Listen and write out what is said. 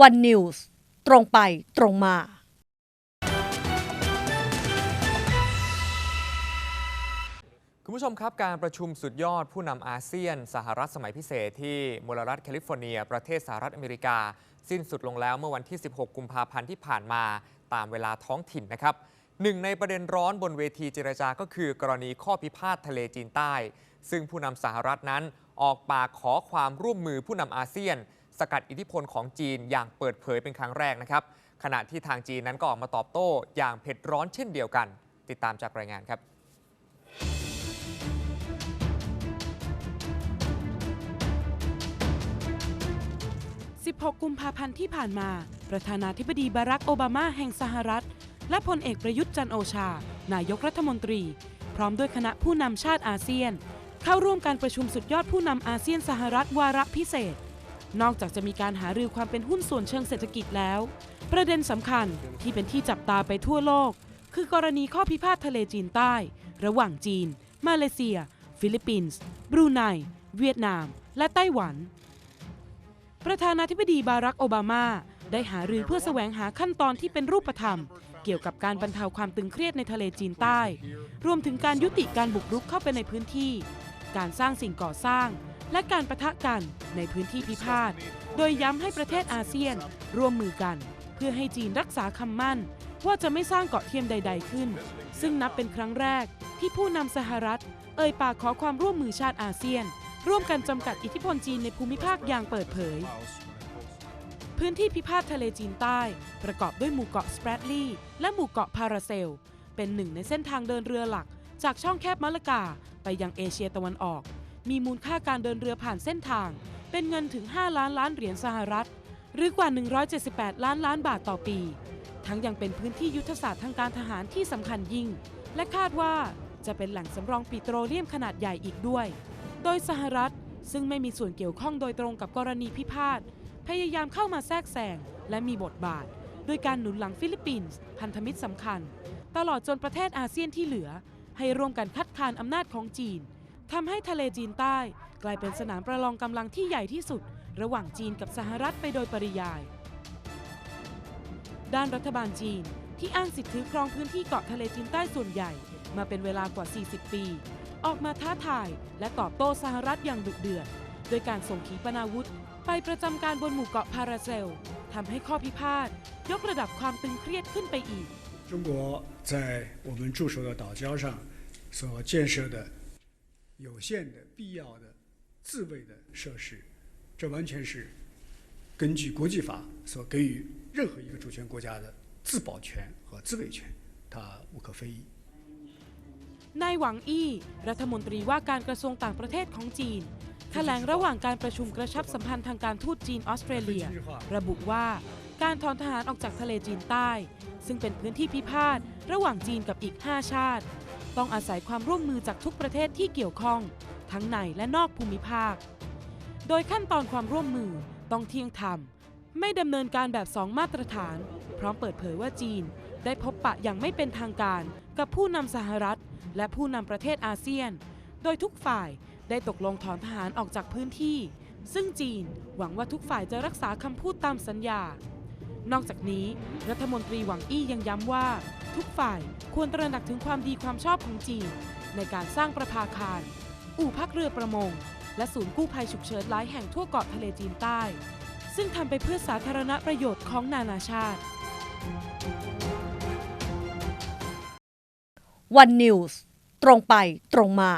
วันนิวส์ตรงไปตรงมา คุณผู้ชมครับการประชุมสุดยอดผู้นำอาเซียน สหรัฐสมัยพิเศษที่มลรัฐแคลิฟอร์เนีย ประเทศสหรัฐอเมริกา สิ้นสุดลงแล้วเมื่อวันที่ 16 กุมภาพันธ์ที่ผ่านมาตามเวลาท้องถิ่นนะครับหนึ่งในประเด็นร้อนบนเวทีเจรจาก็คือกรณีข้อพิพาททะเลจีนใต้ ซึ่งผู้นำสหรัฐนั้นออกปากขอความร่วมมือผู้นำอาเซียน สกัดอิทธิพลของจีนอย่างเปิดเผยเป็นครั้งแรกนะครับ ขณะที่ทางจีนนั้นก็ออกมาตอบโต้อย่างเผ็ดร้อนเช่นเดียวกัน ติดตามจากรายงานครับ16กุมภาพันธ์ที่ผ่านมา ประธานาธิบดีบารักโอบามาแห่งสหรัฐ และพลเอกประยุทธ์จันโอชา นายกรัฐมนตรี พร้อมด้วยคณะผู้นำชาติอาเซียน เข้าร่วมการประชุมสุดยอดผู้นำอาเซียนสหรัฐวาระพิเศษ นอกจากจะมีการหารือความเป็นหุ้นส่วนเชิงเศรษฐกิจแล้ว ประเด็นสำคัญที่เป็นที่จับตาไปทั่วโลก คือกรณีข้อพิพาททะเลจีนใต้ ระหว่างจีน มาเลเซีย ฟิลิปปินส์ บรูไน เวียดนาม และไต้หวัน ประธานาธิบดีบารักโอบามาได้หารือเพื่อแสวงหาขั้นตอนที่เป็นรูปธรรม เกี่ยวกับการบรรเทาความตึงเครียดในทะเลจีนใต้ รวมถึงการยุติการบุกรุกเข้าไปในพื้นที่ การสร้างสิ่งก่อสร้าง และการประทะกันในพื้นที่พิพาท โดยย้ำให้ประเทศอาเซียนร่วมมือกัน เพื่อให้จีนรักษาคำมั่น ว่าจะไม่สร้างเกาะเทียมใด ๆ ขึ้น ซึ่งนับเป็นครั้งแรกที่ผู้นำสหรัฐ เอ่ยปากขอความร่วมมือชาติอาเซียน ร่วมกันจำกัดอิทธิพลจีนในภูมิภาคอย่างเปิดเผย พื้นที่พิพาททะเลจีนใต้ ประกอบด้วยหมู่เกาะสเปรดลีย์และหมู่เกาะพาราเซล เป็นหนึ่งในเส้นทางเดินเรือหลัก จากช่องแคบมะละกาไปยังเอเชียตะวันออก มีมูลค่าการเดินเรือผ่านเส้นทาง เป็นเงินถึง 5 ล้านล้านเหรียญสหรัฐ หรือกว่า 178 ล้านล้านบาทต่อปี ทั้งยังเป็นพื้นที่ยุทธศาสตร์ทางการทหารที่สำคัญยิ่ง และคาดว่าจะเป็นแหล่งสำรองปิโตรเลียมขนาดใหญ่อีกด้วย โดยสหรัฐซึ่งไม่มีส่วนเกี่ยวข้องโดยตรงกับกรณีพิพาทพยายามเข้ามาแทรกแซงและมีบทบาท โดยการหนุนหลังฟิลิปปินส์พันธมิตรสำคัญ ตลอดจนประเทศอาเซียนที่เหลือ ให้ร่วมกันคัดค้านอำนาจของจีน ทำให้ทะเลจีนใต้ กลายเป็นสนามประลองกำลังที่ใหญ่ที่สุด ระหว่างจีนกับสหรัฐไปโดยปริยาย ด้านรัฐบาลจีน ที่อ้างสิทธิถือครองพื้นที่เกาะทะเลจีนใต้ส่วนใหญ่ มาเป็นเวลากว่า 40 ปี ออกมาท้าทาย และตอบโต้สหรัฐอย่างดุเดือด โดยการส่งขีปนาวุธ ไปประจำการบนหมู่เกาะพาราเซลทำให้ข้อพิพาท ยกระดับความตึงเครียดขึ้นไปอีก 中国在我们驻守的岛礁上所建设的 有限的、必要的自卫的设施，这完全是根据国际法所给予任何一个主权国家的自保权和自卫权，它无可非议。 นายหวังอี้ รัฐมนตรีว่าการกระทรวงต่างประเทศของจีน แถลงระหว่างการประชุมกระชับสัมพันธ์ทางการทูตจีนออสเตรเลีย ระบุว่าการถอนทหารออกจากทะเลจีนใต้ ซึ่งเป็นพื้นที่พิพาทระหว่างจีนกับอีก 5 ชาติ ต้องอาศัยความร่วมมือจากทุกประเทศที่เกี่ยวข้อง ทั้งในและนอกภูมิภาค โดยขั้นตอนความร่วมมือต้องเที่ยงธรรม ไม่ดำเนินการแบบสองมาตรฐาน พร้อมเปิดเผยว่าจีน ได้พบปะอย่างไม่เป็นทางการ กับผู้นำสหรัฐ และผู้นำประเทศอาเซียน โดยทุกฝ่ายได้ตกลงถอนทหารออกจากพื้นที่ ซึ่งจีนหวังว่าทุกฝ่ายจะรักษาคำพูดตามสัญญา นอกจากนี้ รัฐมนตรีหวังอี้ยังย้ำว่า ทุกฝ่ายควรตระหนักถึงความดีความชอบของจีน ในการสร้างประภาคาร อู่พักเรือประมง และศูนย์กู้ภัยฉุกเฉินหลายแห่งทั่วเกาะทะเลจีนใต้ ซึ่งทำไปเพื่อสาธารณประโยชน์ของนานาชาติวันนิวส์ตรงไปตรงมา